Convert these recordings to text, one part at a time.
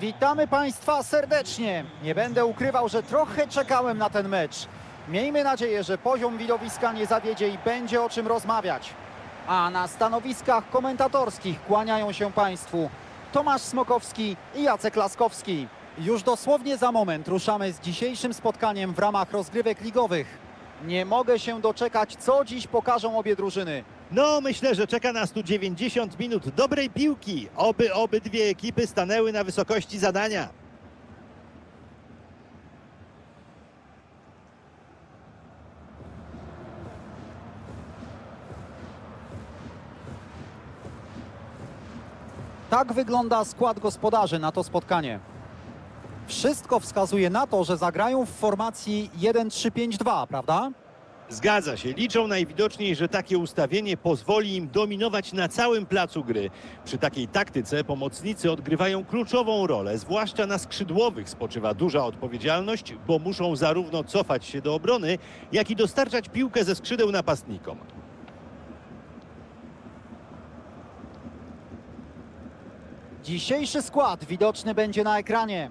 Witamy Państwa serdecznie. Nie będę ukrywał, że trochę czekałem na ten mecz. Miejmy nadzieję, że poziom widowiska nie zawiedzie i będzie o czym rozmawiać. A na stanowiskach komentatorskich kłaniają się Państwu Tomasz Smokowski i Jacek Laskowski. Już dosłownie za moment ruszamy z dzisiejszym spotkaniem w ramach rozgrywek ligowych. Nie mogę się doczekać, co dziś pokażą obie drużyny. No, myślę, że czeka nas tu 90 minut dobrej piłki. Oby obydwie ekipy stanęły na wysokości zadania. Tak wygląda skład gospodarzy na to spotkanie. Wszystko wskazuje na to, że zagrają w formacji 1-3-5-2, prawda? Zgadza się. Liczą najwidoczniej, że takie ustawienie pozwoli im dominować na całym placu gry. Przy takiej taktyce pomocnicy odgrywają kluczową rolę, zwłaszcza na skrzydłowych spoczywa duża odpowiedzialność, bo muszą zarówno cofać się do obrony, jak i dostarczać piłkę ze skrzydeł napastnikom. Dzisiejszy skład widoczny będzie na ekranie.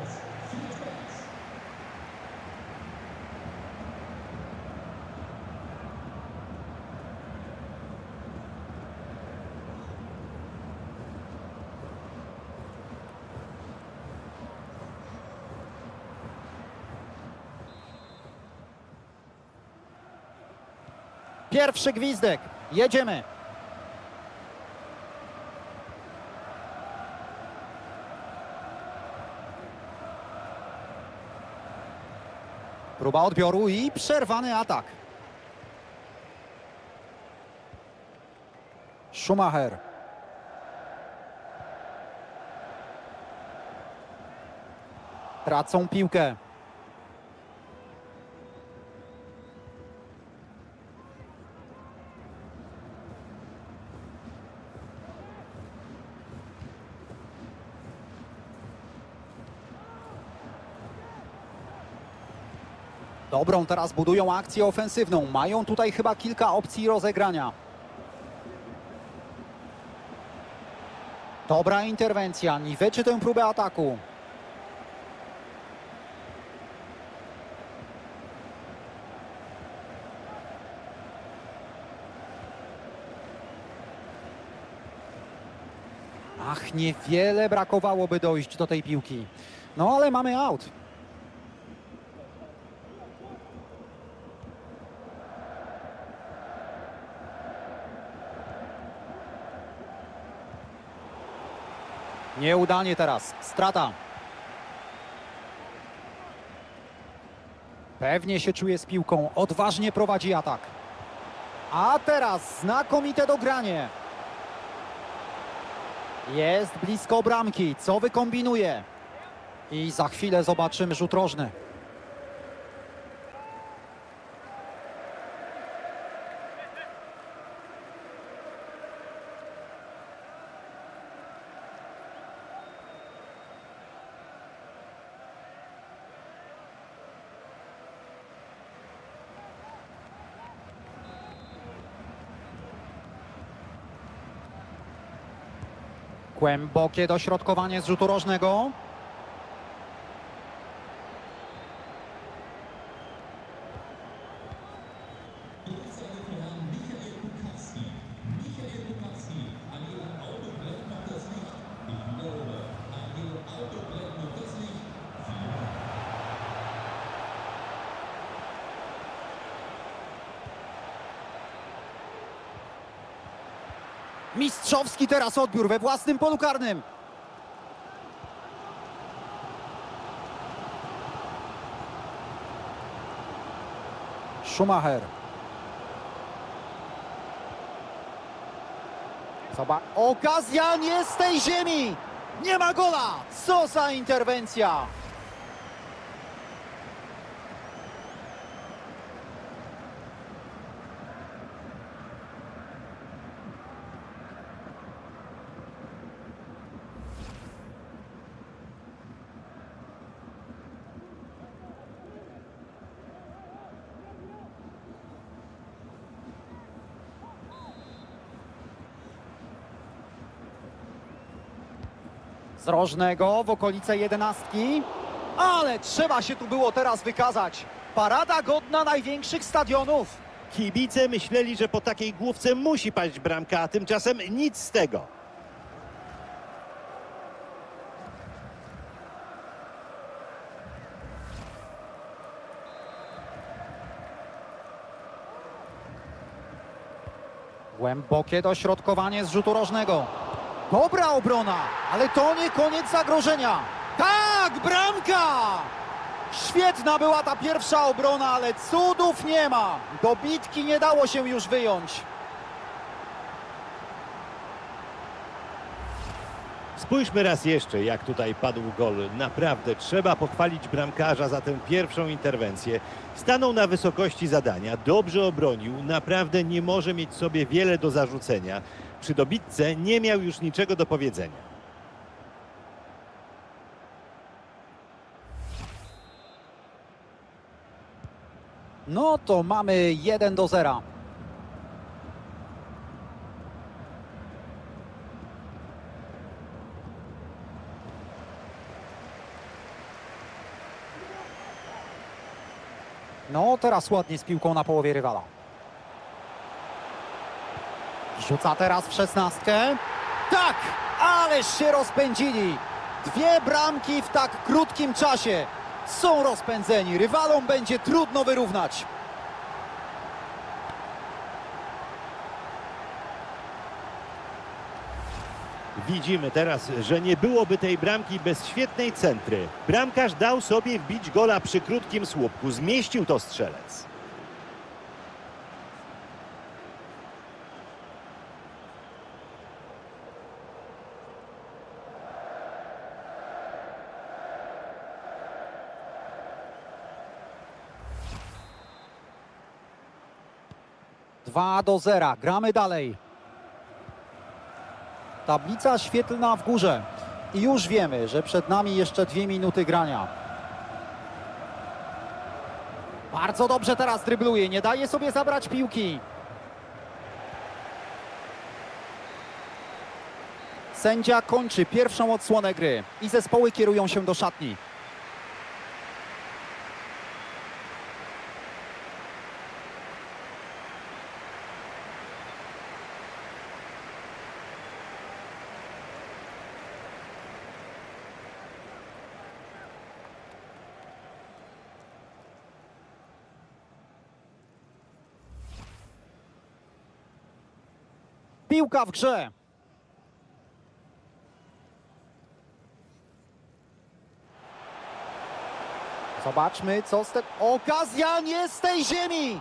Pierwszy gwizdek. Jedziemy. Próba odbioru i przerwany atak. Schumacher. Tracą piłkę. Dobrą teraz budują akcję ofensywną. Mają tutaj chyba kilka opcji rozegrania. Dobra interwencja. Niweczy tę próbę ataku. Ach, niewiele brakowałoby dojść do tej piłki. No ale mamy out. Nieudanie teraz. Strata. Pewnie się czuje z piłką. Odważnie prowadzi atak. A teraz znakomite dogranie. Jest blisko bramki. Co wykombinuje? I za chwilę zobaczymy rzut rożny. Głębokie dośrodkowanie z rzutu rożnego. Mistrzowski teraz odbiór we własnym polu karnym. Schumacher. Zobacz. Okazja nie z tej ziemi. Nie ma gola. Co za interwencja. Z rożnego w okolice jedenastki. Ale trzeba się tu było teraz wykazać. Parada godna największych stadionów. Kibice myśleli, że po takiej główce musi paść bramka, a tymczasem nic z tego. Głębokie dośrodkowanie z rzutu rożnego. Dobra obrona, ale to nie koniec zagrożenia. Tak, bramka! Świetna była ta pierwsza obrona, ale cudów nie ma. Do bitki nie dało się już wyjąć. Spójrzmy raz jeszcze, jak tutaj padł gol. Naprawdę trzeba pochwalić bramkarza za tę pierwszą interwencję. Stanął na wysokości zadania, dobrze obronił, naprawdę nie może mieć sobie wiele do zarzucenia. Przy dobitce nie miał już niczego do powiedzenia. No to mamy 1 do 0. No, teraz ładnie z piłką na połowie rywala. Rzuca teraz w szesnastkę. Tak, ależ się rozpędzili. Dwie bramki w tak krótkim czasie. Są rozpędzeni. Rywalom będzie trudno wyrównać. Widzimy teraz, że nie byłoby tej bramki bez świetnej centry. Bramkarz dał sobie wbić gola przy krótkim słupku. Zmieścił to strzelec. Dwa do zera. Gramy dalej. Tablica świetlna w górze. I już wiemy, że przed nami jeszcze dwie minuty grania. Bardzo dobrze teraz drybluje. Nie daje sobie zabrać piłki. Sędzia kończy pierwszą odsłonę gry i zespoły kierują się do szatni. Piłka w grze. Zobaczmy, co z tego... Okazja nie z tej ziemi!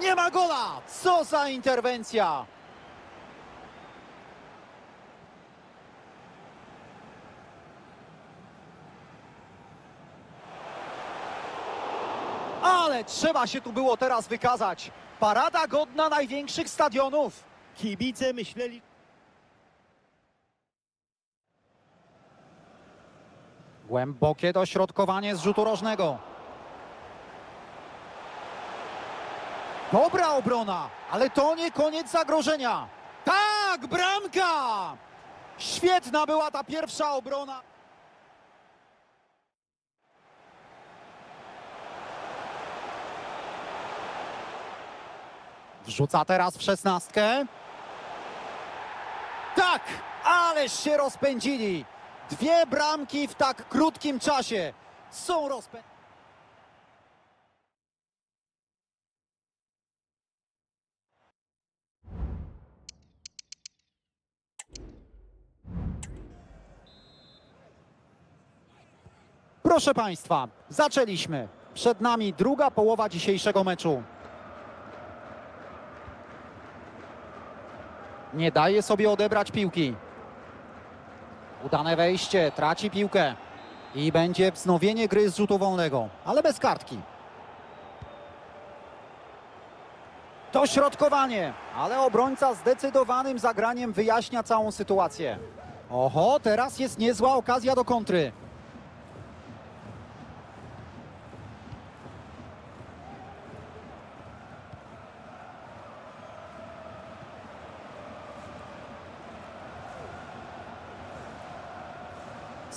Nie ma gola! Co za interwencja! Ale trzeba się tu było teraz wykazać. Parada godna największych stadionów. Kibice myśleli, Głębokie dośrodkowanie z rzutu rożnego. Dobra obrona, ale to nie koniec zagrożenia. Tak, bramka! Świetna była ta pierwsza obrona. Wrzuca teraz w szesnastkę. Tak, ależ się rozpędzili. Dwie bramki w tak krótkim czasie. Są rozpędzeni. Proszę Państwa, zaczęliśmy. Przed nami druga połowa dzisiejszego meczu. Nie daje sobie odebrać piłki. Udane wejście, traci piłkę. I będzie wznowienie gry z rzutu wolnego, ale bez kartki. Dośrodkowanie, ale obrońca zdecydowanym zagraniem wyjaśnia całą sytuację. Oho, teraz jest niezła okazja do kontry.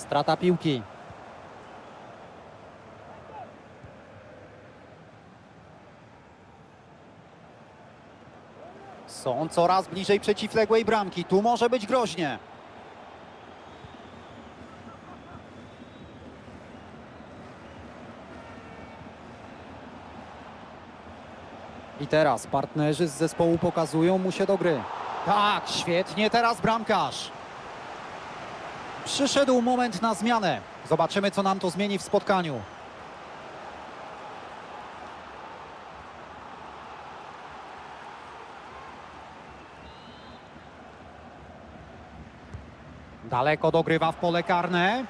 Strata piłki. Są coraz bliżej przeciwległej bramki. Tu może być groźnie. I teraz partnerzy z zespołu pokazują mu się do gry. Tak, świetnie teraz bramkarz. Przyszedł moment na zmianę. Zobaczymy, co nam to zmieni w spotkaniu. Daleko dogrywa w pole karne.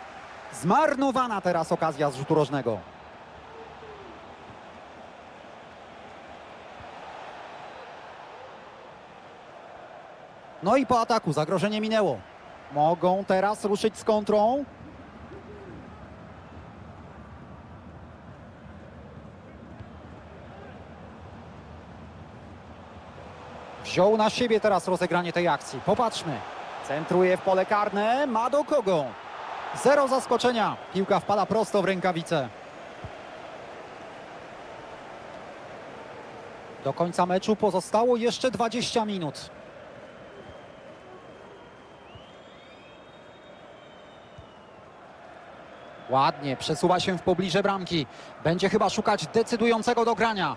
Zmarnowana teraz okazja z rzutu rożnego. No i po ataku zagrożenie minęło. Mogą teraz ruszyć z kontrą. Wziął na siebie teraz rozegranie tej akcji. Popatrzmy. Centruje w pole karne. Ma do kogo? Zero zaskoczenia. Piłka wpada prosto w rękawice. Do końca meczu pozostało jeszcze 20 minut. Ładnie, przesuwa się w pobliże bramki. Będzie chyba szukać decydującego dogrania.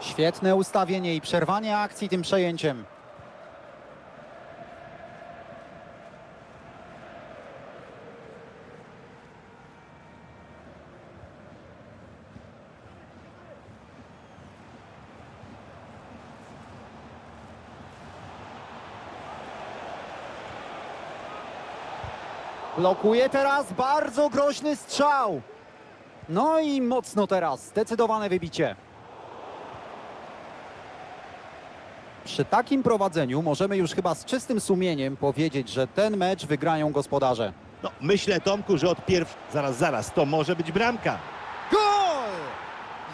Świetne ustawienie i przerwanie akcji tym przejęciem. Blokuje teraz bardzo groźny strzał. No i mocno teraz, zdecydowane wybicie. Przy takim prowadzeniu możemy już chyba z czystym sumieniem powiedzieć, że ten mecz wygrają gospodarze. No, myślę, Tomku, że od pierw... Zaraz, zaraz, to może być bramka. Gol!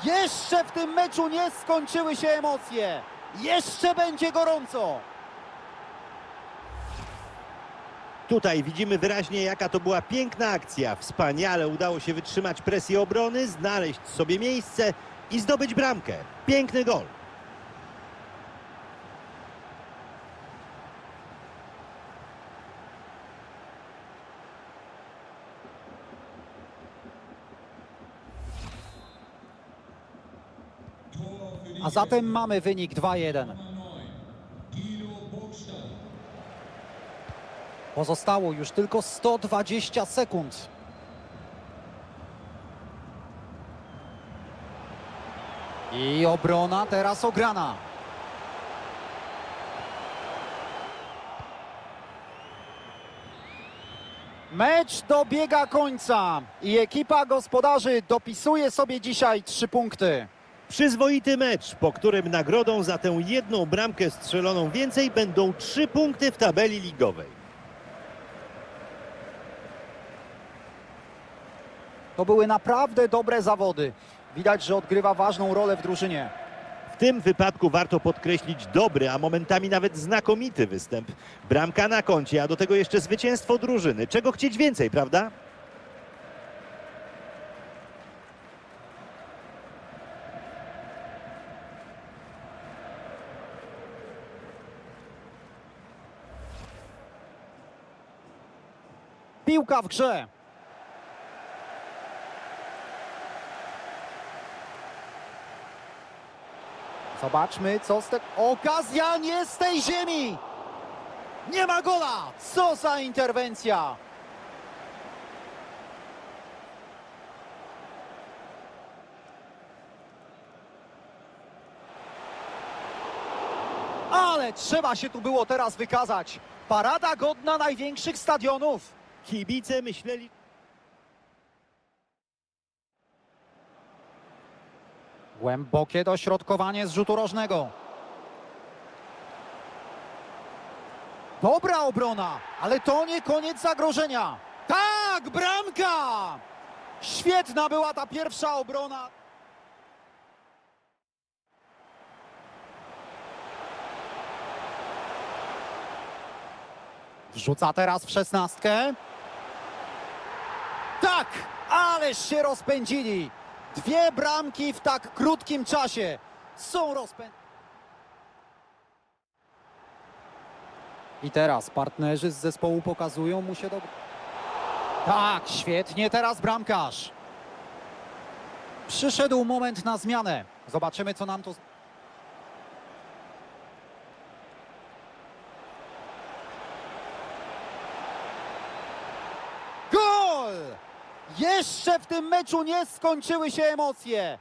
Jeszcze w tym meczu nie skończyły się emocje. Jeszcze będzie gorąco. Tutaj widzimy wyraźnie, jaka to była piękna akcja. Wspaniale udało się wytrzymać presję obrony, znaleźć sobie miejsce i zdobyć bramkę. Piękny gol. A zatem mamy wynik 2-1. Pozostało już tylko 120 sekund. I obrona teraz ograna. Mecz dobiega końca i ekipa gospodarzy dopisuje sobie dzisiaj trzy punkty. Przyzwoity mecz, po którym nagrodą za tę jedną bramkę strzeloną więcej będą trzy punkty w tabeli ligowej. To były naprawdę dobre zawody. Widać, że odgrywa ważną rolę w drużynie. W tym wypadku warto podkreślić dobry, a momentami nawet znakomity występ. Bramka na koncie, a do tego jeszcze zwycięstwo drużyny. Czego chcieć więcej, prawda? Piłka w grze. Zobaczmy, co z tego... Okazja nie z tej ziemi! Nie ma gola! Co za interwencja! Ale trzeba się tu było teraz wykazać. Parada godna największych stadionów. Kibice myśleli... Głębokie dośrodkowanie z rzutu rożnego. Dobra obrona, ale to nie koniec zagrożenia. Tak, bramka! Świetna była ta pierwsza obrona. Wrzuca teraz w szesnastkę. Tak, ależ się rozpędzili. Dwie bramki w tak krótkim czasie. Są rozpędzeni. I teraz partnerzy z zespołu pokazują mu się do... Tak, świetnie teraz bramkarz. Przyszedł moment na zmianę. Zobaczymy, co nam to... Gol! Jeszcze w tym meczu nie skończyły się emocje.